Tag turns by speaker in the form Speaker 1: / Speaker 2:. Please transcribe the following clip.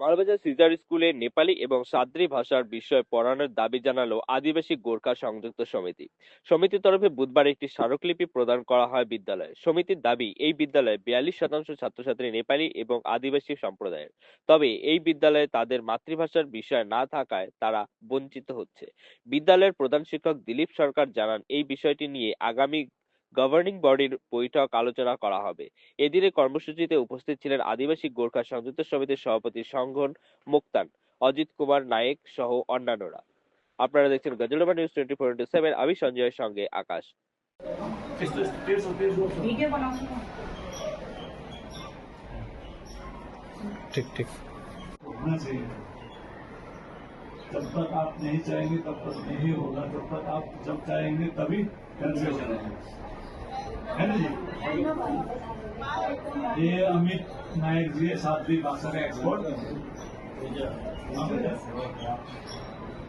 Speaker 1: Rajabazar caesar স্কুলে নেপালি এবং সাদ্রি ভাষার বিষয় পড়ানোর দাবি জানালো আদিবাসী গোর্খা সংযুক্ত সমিতি। সমিতির তরফে বুধবার একটি স্মারকলিপি প্রদান করা হয় বিদ্যালয়ে। সমিতির দাবি, এই বিদ্যালয়ে বিয়াল্লিশ শতাংশ ছাত্রছাত্রী নেপালি এবং আদিবাসী সম্প্রদায়ের। তবে এই বিদ্যালয়ে তাদের মাতৃভাষার বিষয় না থাকায় তারা বঞ্চিত হচ্ছে। বিদ্যালয়ের প্রধান শিক্ষক দিলীপ সরকার জানান, এই বিষয়টি নিয়ে আগামী গভর্নিং বডির বৈঠক আলোচনা করা হবে এদিনে কর্মসূচিতে উপস্থিত ছিলেন আদিবাসী গোর্খা সংযুক্ত সমিতির সভাপতি সংঘন মুক্তান অজিত কুমার নায়েক সহ অন্যান্যরা আপনারা দেখছেন Gajoldoba news twenty four into seven আমি সঞ্জয়ের সঙ্গে আকাশ
Speaker 2: वीडियो बनाओ
Speaker 3: ठीक ठीक
Speaker 4: होना चाहिए जब तक आप नहीं चाहेंगे तब तक नहीं होगा जब तक आप जब चाहेंगे तभी कंसेशन है ना जी? ये अमित नायक जी है भी भाषा का एक्सपर्ट